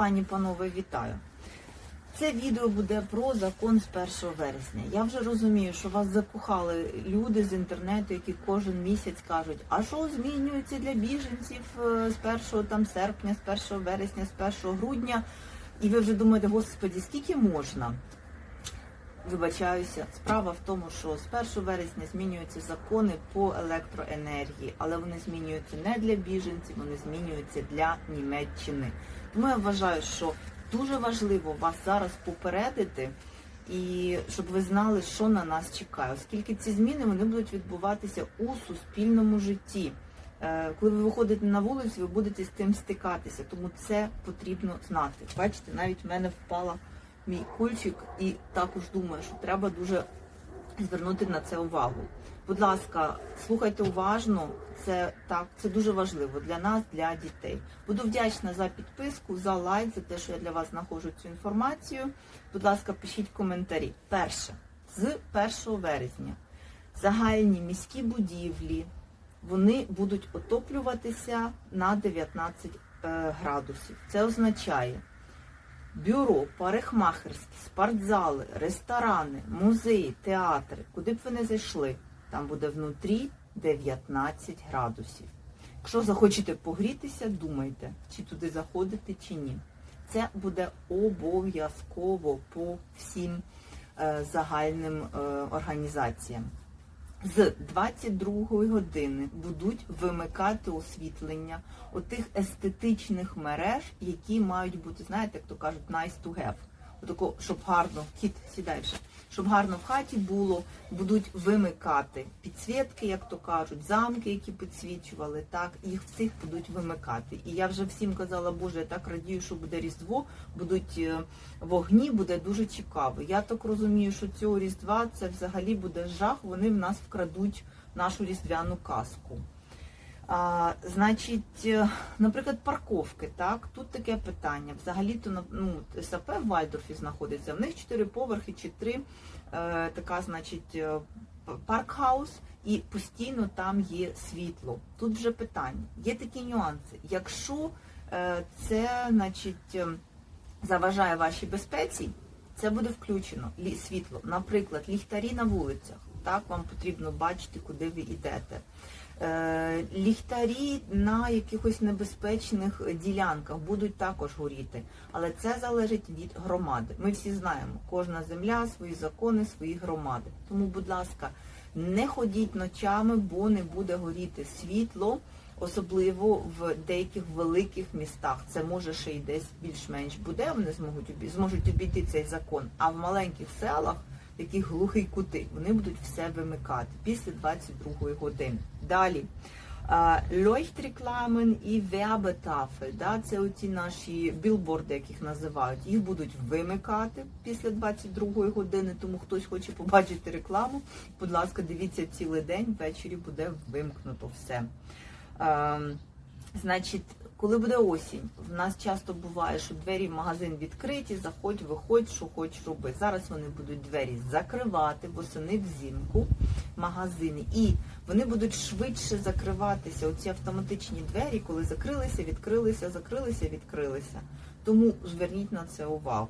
Пані панове, вітаю. Це відео буде про закон з 1 вересня. Я вже розумію, що вас закохали люди з інтернету, які кожен місяць кажуть, а що змінюється для біженців е, з 1 там, серпня, з 1 вересня, з 1 грудня. І ви вже думаєте, господі, скільки можна? Вибачаюся, справа в тому, що з 1 вересня змінюються закони по електроенергії, але вони змінюються не для біженців, вони змінюються для Німеччини. Тому я вважаю, що дуже важливо вас зараз попередити і щоб ви знали, що на нас чекає, оскільки ці зміни вони будуть відбуватися у суспільному житті. Е, Коли ви виходите на вулицю, ви будете з тим стикатися, тому це потрібно знати. Бачите, навіть в мене впала мій кульчик, і також думаю, що треба дуже звернути на це увагу. Будь ласка, слухайте уважно, це так, це дуже важливо для нас, для дітей. Буду вдячна за підписку, за лайк, за те, що я для вас знаходжу цю інформацію. Будь ласка, пишіть коментарі. Перше, з 1 вересня загальні міські будівлі вони будуть отоплюватися на 19 е, градусів. Це означає, бюро, парикмахерські, спортзали, ресторани, музеї, театри, куди б ви не зайшли, там буде внутрі 19 градусів. Якщо захочете погрітися, думайте, чи туди заходити, чи ні. Це буде обов'язково по всім е, загальним е, організаціям. З 22 години будуть вимикати освітлення отих естетичних мереж, які мають бути, знаєте, як то кажуть, nice to have. Отако, щоб гарно, кіт, сідай щоб гарно в хаті було, будуть вимикати підсвітки, як то кажуть, замки, які підсвічували, так, їх всіх будуть вимикати. І я вже всім казала, Боже, я так радію, що буде Різдво, будуть е, вогні, буде дуже цікаво. Я так розумію, що цього Різдва це взагалі буде жах, вони в нас вкрадуть нашу різдвяну казку. А, значить, е, наприклад, парковки, так, тут таке питання. Взагалі-то ну, САП в Вальдорфі знаходиться, в них чотири поверхи чи три, е, така, значить, е, паркхаус, і постійно там є світло. Тут вже питання. Є такі нюанси. Якщо е, це, значить, е, заважає вашій безпеці, це буде включено світло. Наприклад, ліхтарі на вулицях. Так, вам потрібно бачити, куди ви йдете. Е, Ліхтарі на якихось небезпечних ділянках будуть також горіти, але це залежить від громади. Ми всі знаємо, кожна земля, свої закони, свої громади. Тому, будь ласка, не ходіть ночами, бо не буде горіти світло, особливо в деяких великих містах. Це може ще й десь більш-менш буде. Вони зможуть зможуть обійти цей закон. А в маленьких селах таких глухий кути, вони будуть все вимикати після 22 години. Далі. Лойхтрекламен і Werbetafel, да, це оці наші білборди, яких називають, їх будуть вимикати після 22 години, тому хтось хоче побачити рекламу, будь ласка, дивіться цілий день, ввечері буде вимкнуто все. Ем, Значить, коли буде осінь, в нас часто буває, що двері в магазин відкриті, заходь, виходь, що хочеш роби. Зараз вони будуть двері закривати восени взимку магазини, і вони будуть швидше закриватися. Оці автоматичні двері, коли закрилися, відкрилися, закрилися, відкрилися. Тому зверніть на це увагу.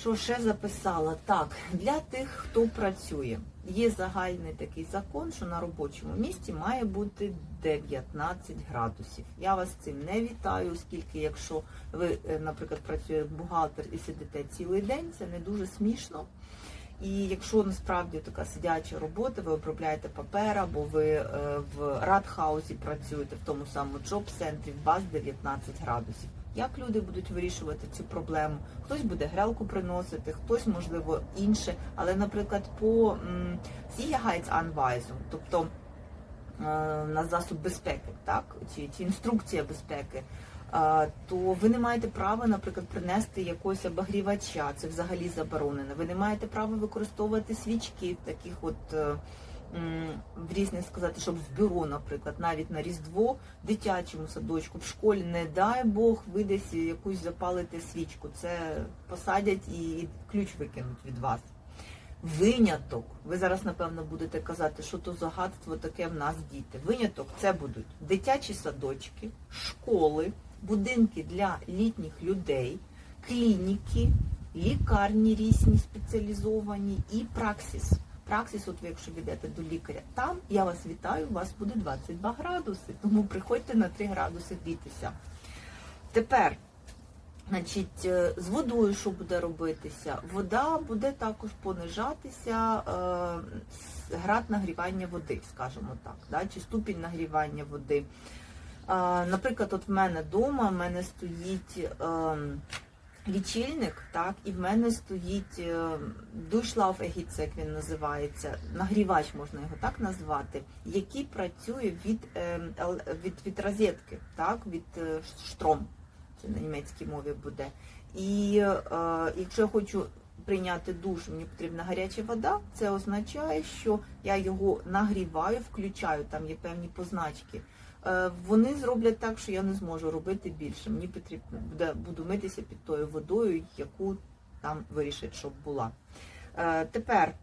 Що ще записала? Так, для тих, хто працює, є загальний такий закон, що на робочому місці має бути 19 градусів. Я вас цим не вітаю, оскільки якщо ви, е, наприклад, працює бухгалтер і сидите цілий день, це не дуже смішно. І якщо насправді така сидяча робота, ви обробляєте папер, або ви е, в радхаузі працюєте в тому самому джоб-центрі, у вас 19 градусів. Як люди будуть вирішувати цю проблему? Хтось буде грелку приносити, хтось, можливо, інше. Але, наприклад, по Sicherheitsanweisung, тобто е, на засоб безпеки, так, чи, чи інструкція безпеки, е, то ви не маєте права, наприклад, принести якогось обогрівача, це взагалі заборонено. Ви не маєте права використовувати свічки в таких от. В різних сказати, щоб в бюро, наприклад, навіть на Різдво, дитячому садочку, в школі, не дай Бог, ви десь якусь запалите свічку. Це посадять і ключ викинуть від вас. Виняток. Ви зараз, напевно, будете казати, що то загадство таке в нас діти. Виняток це будуть дитячі садочки, школи, будинки для літніх людей, клініки, лікарні різні спеціалізовані і праксіс. Праксіс, от ви якщо йдете до лікаря, там я вас вітаю, у вас буде 22 градуси, тому приходьте на 3 градуси грітися. Тепер, значить, е, з водою що буде робитися? Вода буде також понижатися е, град нагрівання води, скажімо так, да? чи ступінь нагрівання води. Е, наприклад, от в мене вдома в мене стоїть е, лічильник, так, і в мене стоїть душлав егіце, як він називається, нагрівач можна його так назвати, який працює від, е, від, від розетки, так, від е, штром, це на німецькій мові буде. І е, якщо я хочу прийняти душ, мені потрібна гаряча вода, це означає, що я його нагріваю, включаю, там є певні позначки. Е, Вони зроблять так, що я не зможу робити більше. Мені потрібно буде буду митися під тою водою, яку там вирішить, щоб була. Е, Тепер,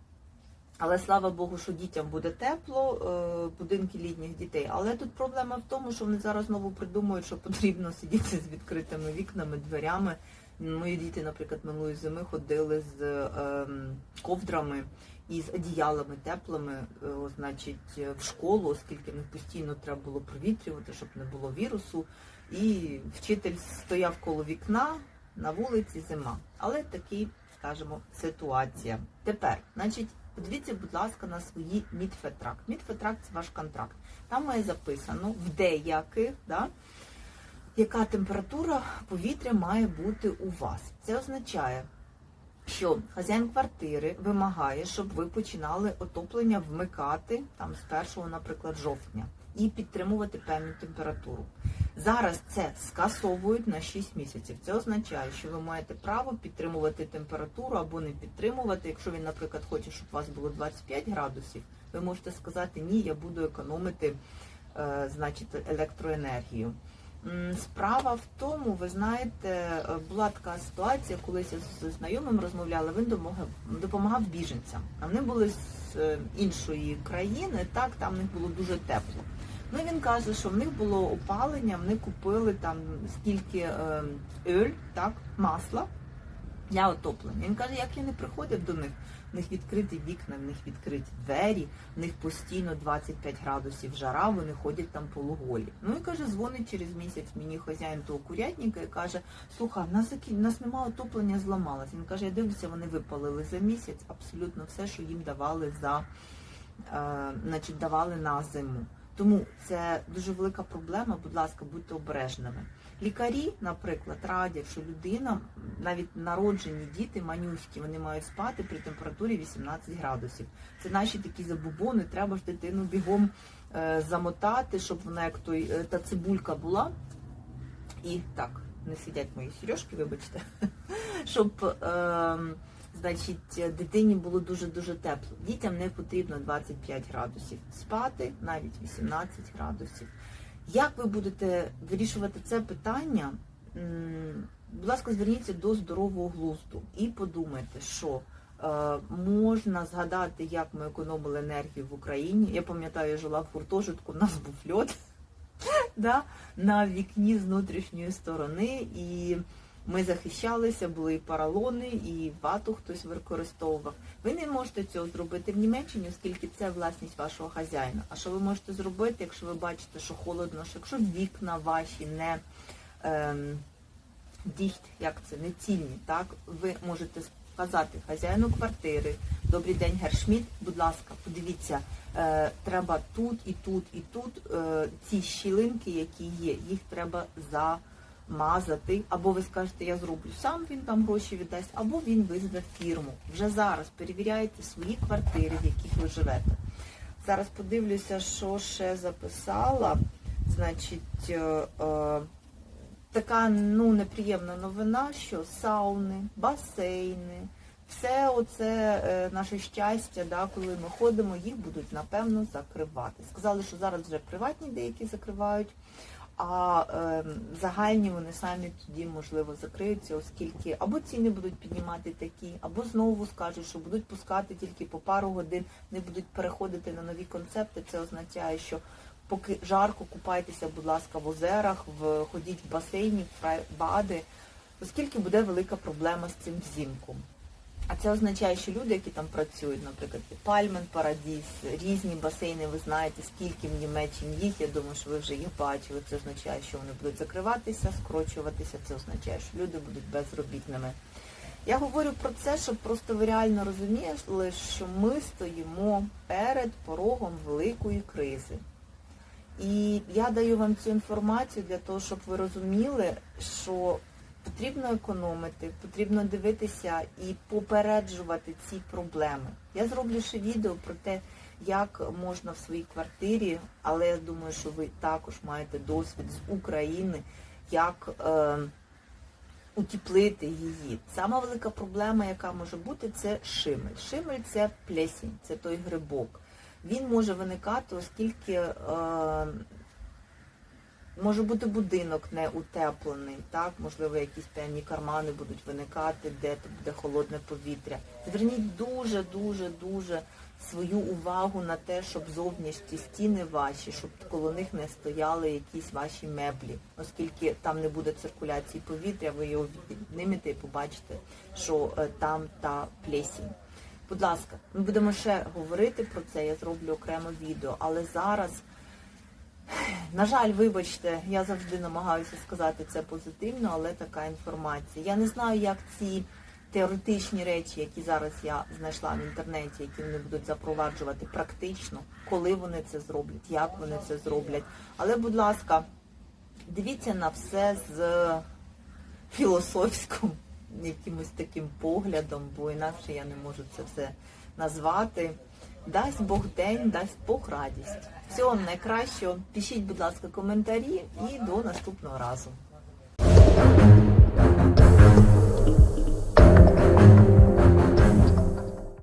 але слава Богу, що дітям буде тепло, е, будинки літніх дітей. Але тут проблема в тому, що вони зараз знову придумують, що потрібно сидіти з відкритими вікнами, дверями. Мої діти, наприклад, минулої зими ходили з ем, ковдрами і з одіялами теплими, е, значить, е, в школу, оскільки в постійно треба було провітрювати, щоб не було вірусу. І вчитель стояв коло вікна на вулиці зима. Але такий, скажімо, ситуація. Тепер, значить, подивіться, будь ласка, на свої мідфетрак. Мідфетрак це ваш контракт. Там має записано в деяких, да, яка температура повітря має бути у вас. Це означає, що хазяїн квартири вимагає, щоб ви починали отоплення вмикати там з 1, наприклад, жовтня і підтримувати певну температуру. Зараз це скасовують на 6 місяців. Це означає, що ви маєте право підтримувати температуру або не підтримувати. Якщо він, наприклад, хоче, щоб у вас було 25 градусів, ви можете сказати ні, я буду економити е, значить, електроенергію. Справа в тому, ви знаєте, е, була така ситуація, колись я з знайомим розмовляла, він допомагав, біженцям. А вони були з е, іншої країни, так, там в них було дуже тепло. Ну він каже, що в них було опалення, вони купили там стільки е, ель, так, масла для отоплення. Він каже, як я не приходив до них, в них відкриті вікна, в них відкриті двері, в них постійно 25 градусів жара, вони ходять там полуголі. Ну і каже, дзвонить через місяць мені хазяїн того курятника і каже, слухай, в нас, в нас немає отоплення, зламалось. Він каже, я дивлюся, вони випалили за місяць абсолютно все, що їм давали за е, значить, давали на зиму. Тому це дуже велика проблема. Будь ласка, будьте обережними. Лікарі, наприклад, радять, що людина, навіть народжені діти манюські, вони мають спати при температурі 18 градусів. Це наші такі забубони. Треба ж дитину бігом е, замотати, щоб вона як той е, та цибулька була. І так, не сидять мої сережки, вибачте, щоб. Е, Значить, дитині було дуже-дуже тепло. Дітям не потрібно 25 градусів спати, навіть 18 градусів. Як ви будете вирішувати це питання? Будь ласка, зверніться до здорового глузду і подумайте, що е, можна згадати, як ми економили енергію в Україні. Я пам'ятаю, я жила в гуртожитку, у нас був льод да, на вікні з внутрішньої сторони. І ми захищалися, були і паралони, і вату хтось використовував. Ви не можете цього зробити в Німеччині, оскільки це власність вашого хазяїна. А що ви можете зробити, якщо ви бачите, що холодно, що якщо вікна ваші не ем, діхт, як це, не цільні, так ви можете сказати хазяїну квартири, добрий день, Гершміт, будь ласка, подивіться, е, треба тут і тут, і тут е, ці щілинки, які є, їх треба за мазати, або ви скажете, я зроблю сам, він там гроші віддасть, або він визве фірму. Вже зараз перевіряйте свої квартири, в яких ви живете. Зараз подивлюся, що ще записала. Значить, е, е, така ну неприємна новина, що сауни, басейни, все оце е, наше щастя, да, коли ми ходимо, їх будуть напевно закривати. Сказали, що зараз вже приватні деякі закривають. А е, загальні вони самі тоді можливо закриються, оскільки або ціни будуть піднімати такі, або знову скажуть, що будуть пускати тільки по пару годин, не будуть переходити на нові концепти. Це означає, що Поки жарко, купайтеся, будь ласка, в озерах, в, ходіть в басейні, в фрайбади, оскільки буде велика проблема з цим взимку. А це означає, що люди, які там працюють, наприклад, Пальмен Парадіс, різні басейни, ви знаєте, скільки в Німеччині їх, я думаю, що ви вже їх бачили. Це означає, що вони будуть закриватися, скорочуватися, це означає, що люди будуть безробітними. Я говорю про це, щоб просто ви реально розуміли, що ми стоїмо перед порогом великої кризи. І я даю вам цю інформацію для того, щоб ви розуміли, що потрібно економити, потрібно дивитися і попереджувати ці проблеми. Я зроблю ще відео про те, як можна в своїй квартирі, але я думаю, що ви також маєте досвід з України, як е, утеплити її. Сама велика проблема, яка може бути, це шимель. Шимель це плесінь, це той грибок. Він може виникати, оскільки е, може бути будинок не утеплений, так, можливо, якісь певні кармани будуть виникати, де буде холодне повітря. Зверніть дуже, дуже, дуже свою увагу на те, щоб зовнішні стіни ваші, щоб коло них не стояли якісь ваші меблі, оскільки там не буде циркуляції повітря, ви його віднімете і побачите, що е, там та плесінь. Будь ласка, ми будемо ще говорити про це, я зроблю окремо відео, але зараз, на жаль, вибачте, я завжди намагаюся сказати це позитивно, але така інформація. Я не знаю, як ці теоретичні речі, які зараз я знайшла в інтернеті, які вони будуть запроваджувати практично, коли вони це зроблять, як вони це зроблять. Але, будь ласка, дивіться на все з філософським якимось таким поглядом, бо інакше я не можу це все назвати. Дасть Бог день, дасть Бог радість. Всього найкращого. Пишіть, будь ласка, коментарі і до наступного разу.